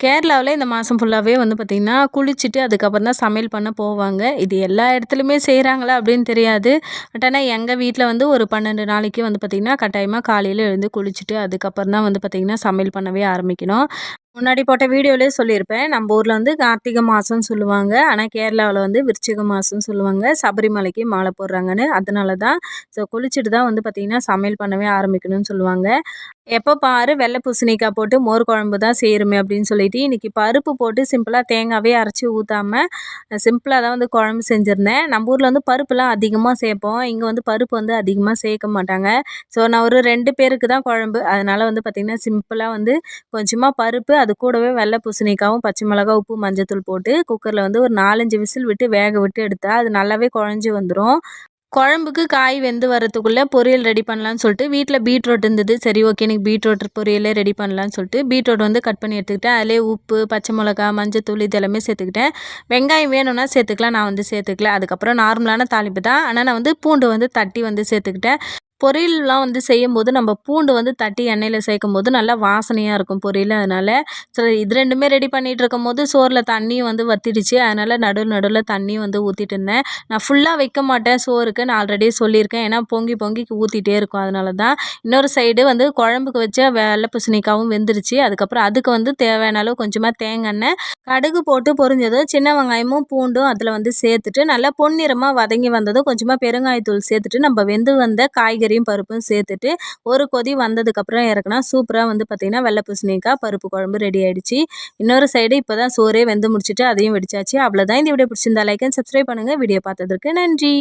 கேரளாவில் இந்த மாதம் ஃபுல்லாகவே வந்து பார்த்திங்கன்னா குளிச்சுட்டு அதுக்கப்புறம் தான் சமையல் பண்ண போவாங்க. இது எல்லா இடத்துலையுமே செய்கிறாங்களா அப்படின்னு தெரியாது. பட் ஆனால் எங்கள் வீட்டில் வந்து ஒரு பன்னெண்டு நாளைக்கு வந்து பார்த்திங்கன்னா கட்டாயமாக காலையில் எழுந்து குளிச்சுட்டு அதுக்கப்புறம் தான் வந்து பார்த்திங்கன்னா சமையல் பண்ணவே ஆரம்பிக்கணும். முன்னாடி போட்ட வீடியோலேயே சொல்லியிருப்பேன். நம்ம ஊரில் வந்து கார்த்திகை மாதம்னு சொல்லுவாங்க. ஆனால் கேரளாவில் வந்து விருச்சிக மாதம்னு சொல்லுவாங்க. சபரிமலைக்கு மாலை போடுறாங்கன்னு. அதனால தான் ஸோ குளிச்சுட்டு தான் வந்து பார்த்திங்கன்னா சமையல் பண்ணவே ஆரம்பிக்கணும்னு சொல்லுவாங்க. எப்போ பாரு வெள்ளை பூசணிக்காய் போட்டு மோர் குழம்பு தான் செய்கிறோமே அப்படின்னு சொல்லிட்டு இன்றைக்கி பருப்பு போட்டு சிம்பிளாக தேங்காவே அரைச்சி ஊற்றாமல் சிம்பிளாக தான் வந்து குழம்பு செஞ்சுருந்தேன். நம்ம ஊரில் வந்து பருப்புலாம் அதிகமாக சேர்ப்போம். இங்கே வந்து பருப்பு வந்து அதிகமாக சேர்க்க மாட்டாங்க. ஸோ நான் ஒரு ரெண்டு பேருக்கு தான் குழம்பு. அதனால் வந்து பார்த்திங்கன்னா சிம்பிளாக வந்து கொஞ்சமாக பருப்பு அது கூடவே வெள்ளை பூசணிக்காவும் பச்சை மிளகா உப்பு மஞ்சத்தூள் போட்டு குக்கரில் வந்து ஒரு நாலஞ்சு விசில் விட்டு வேக விட்டு எடுத்தால் அது நல்லாவே குழஞ்சி வந்துடும் குழம்புக்கு காய் வெந்து வரத்துக்குள்ளே பொரியல் ரெடி பண்ணலான்னு சொல்லிட்டு வீட்டில் பீட்ரூட் இருந்தது. சரி ஓகே எனக்கு பீட்ரூட் பொரியலே ரெடி பண்ணலான்னு சொல்லிட்டு பீட்ரூட் வந்து கட் பண்ணி எடுத்துக்கிட்டேன். அதிலே உப்பு பச்சை மிளகா மஞ்சத்தூள் இது எல்லாமே சேர்த்துக்கிட்டேன். வெங்காயம் வேணும்னா சேர்த்துக்கலாம் நான் வந்து சேர்த்துக்கல. அதுக்கப்புறம் நார்மலான தாளிப்பு தான். ஆனால் நான் வந்து பூண்டு வந்து தட்டி வந்து சேர்த்துக்கிட்டேன். பொரியல்லாம் வந்து செய்யும்போது நம்ம பூண்டு வந்து தட்டி எண்ணெயில் சேர்க்கும் போது நல்லா வாசனையாக இருக்கும் பொரியல். அதனால் ஸோ இது ரெண்டுமே ரெடி பண்ணிகிட்டு இருக்கும் போது சோறில் தண்ணியும் வந்து வத்திடுச்சு. அதனால் நடுவில் நடுவில் தண்ணியும் வந்து ஊற்றிட்டு இருந்தேன் நான் ஃபுல்லாக வைக்க மாட்டேன் சோறுக்கு. நான் ஆல்ரெடி சொல்லியிருக்கேன். ஏன்னா பொங்கி பொங்கி ஊற்றிட்டே இருக்கும். அதனால தான் இன்னொரு சைடு வந்து குழம்புக்கு வச்ச வெள்ளை பூசணிக்காவும் வெந்துருச்சு. அதுக்கப்புறம் அதுக்கு வந்து தேவையான அளவு கொஞ்சமாக தேங்காய் எண்ணெய் கடுகு போட்டு பொரிஞ்சதும் சின்ன வெங்காயமும் பூண்டும் அதில் வந்து சேர்த்துட்டு நல்லா பொன்னிறமாக வதங்கி வந்ததும் கொஞ்சமாக பெருங்காயத்தூள் சேர்த்துட்டு நம்ம வெந்து வந்த காய்கறி காய்கறியும் பருப்பும் சேர்த்துட்டு ஒரு கொதி வந்ததுக்கப்புறம் இறக்குனா சூப்பராக வந்து பார்த்திங்கன்னா வெள்ளை பூசணிக்காய் பருப்பு குழம்பு ரெடி ஆகிடுச்சு இன்னொரு சைடு இப்போ தான் சோறே வெந்து முடிச்சுட்டு அதையும் வெடிச்சாச்சு. அவ்வளோதான் இந்த வீடியோ பிடிச்சிருந்தா லைக் அண்ட் சப்ஸ்கிரைப் பண்ணுங்கள் வீடியோ பார்த்ததுக்கு நன்றி.